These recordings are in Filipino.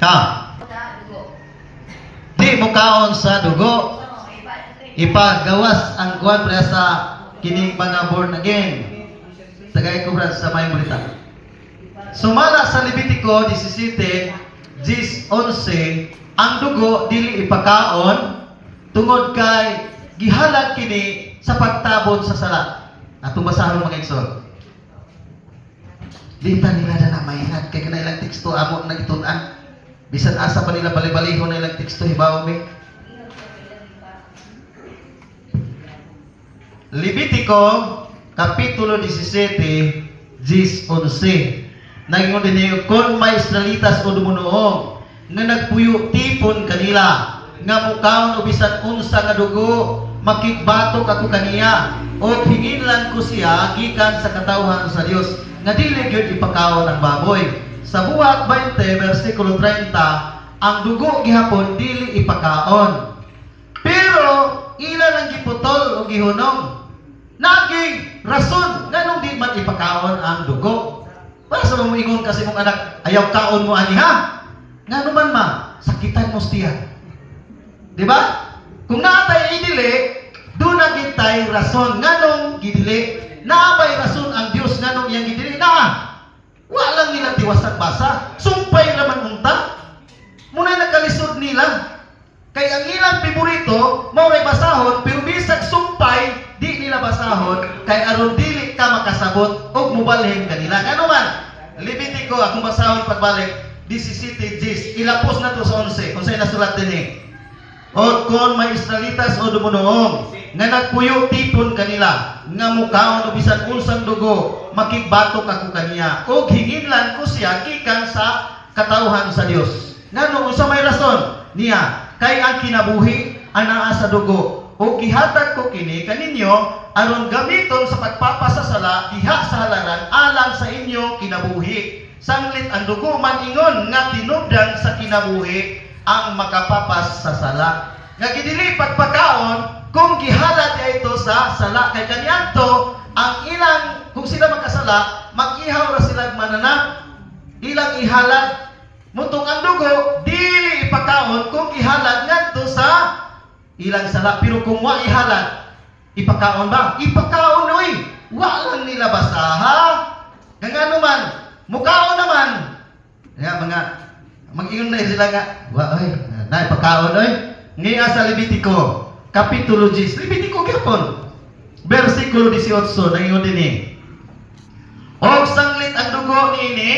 Ha? Di mo kaon sa dugo. Ipagawas ang kuwan para sa kining mga born again. Tagay ko brad sa may mulita. Sumala sa Levitico 17, 10, 11, ang dugo dili ipakaon tungod kay gihalad kini sa pagtabon sa sala. Atong basahan mga igsoon. Dita nila na na mahinat kay kanailang teksto amo nang itunan. Bisan asa pa nila bali-baliho na ilang teksto hibaw mi. Levitico Kapitulo 17 10 11 Nagingon din kon may Israelitas o dumunoong nga nagpuyo tipon kanila nga mukaon o bisan unsa nga dugo makigbatok ako kaniya o hinginlan ko siya gikan sa katawhan sa Dios nga dili gyud ipakaon ang baboy sa buhat 20 versikulo 30 ang dugo gihapon dili ipakaon. Pero ilan ang giputol o gihunong naging rason nganong di man ipakaon ang dugo. Para sa mamuingon kasi mong anak ayaw kaon mo ani ha? Nga naman ma sakitan mo stiya di ba? Kung naatay idili doon na gitay rason nganong gidili nila tiwasan basa. Sumpay naman unta. Muna nakalisod nila. Kay ang ilang piborito mao ray basahon pero bisag sumpay di nila basahon. Kay aron dili ka makasabot og mubalhin kanila. Kano man Levitico akong basahon pagbalik 17 Gis. Ilapos na to sa 11 unsay nasulat dinhi o kon may Israelitas o dumunoong nga nagpuyo tipon kanila nga mukaon o bisan unsang dugo makigbatok ako kaniya. Ug hinginlan ko siya gikan sa katawhan sa Dios. Ngano unsa may rason? Niya kay ang kinabuhi anaa sa dugo. O gihatag ko kini kaninyo aron gamiton sa pagpapasasala diha sa halaran alang sa inyong kinabuhi. Sanglit ang dugo man ingon nga tinubdan sa kinabuhi ang makapapas sa sala. Nga gidili pagpakaon kung gihalat niya ito sa sala kay kaniadto ang ilang kung sila magkasala mag-ihaw ra sila mananap. Ilang ihalat mutong ang dugo dili ipakaon kung ihalat ngadto sa ilang sala. Pero kung wa ihalat ipakaon ba? Ipakaon oy! Wa lang nila basaha. Ngano man mukaon naman. Kaya mga mag-ingon na sila nga wa oy na ipakaon oy. Ngiya sa Levitico kapitulo 10 Levitico gyapon versikulo 18 nangingon dinhi Og sanglit ang dugo niini,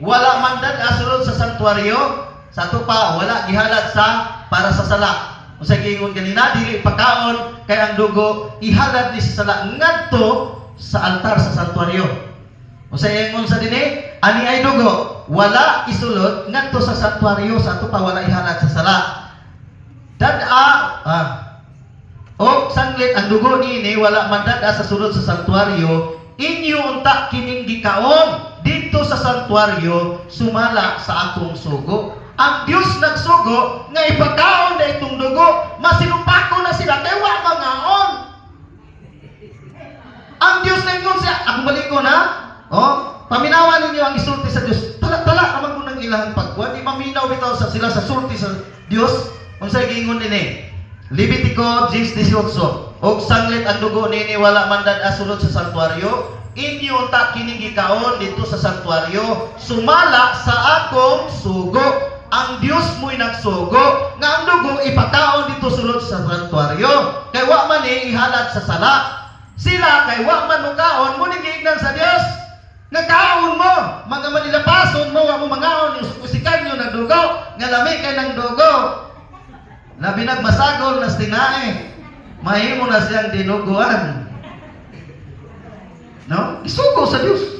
wala man dad asulod sa santuaryo, sa tupa, wala gihalat sa para sa sala. Usa giingon kanina, dili pagkaon kay ang dugo ihalat ni sa sala ngadto sa altar sa santuaryo. Usa ingon sa dinhi, ani ay dugo, wala isulod ngadto sa santuaryo, sa tupa wala ihalat sa sala. Dad-a, ah, o sanglit ang dugo niini wala man dad sa sulod sa santuaryo inyo unta kining gikaon dito sa santuaryo sumala sa akong sugo. Ang Dios nagsugo nga ipagkaon na itong dugo masinupako na sila kay wa mangaon ang Dios nangyon siya ang balik ko na. Oh paminawan ninyo ang isulti sa Dios tala-tala naman ko ng ilang pagkuha. Di maminaw bitaw sa sila sa sulti sa Dios unsay gingon nini Levitico 10:18 Og sanglit ang dugo nini wala man dad asulod sa santuaryo inyo ta kining gikaon dito sa santuaryo sumala sa akong sugo. Ang Dios mo'y nagsugo nga ang dugo ipakaon dito sulod sa santuaryo kay wa man ni ihalat sa sala. Sila kay wa man mo ni giignan sa Dios Nagkaon mo, mga manilapason mo, wa mo mangaon, usikan nyo ng dugo, nga lami kay ng dugo, Labi nagmasagol na stinae. Mahimo na siyang dinuguan. No? Isugo sa Dios.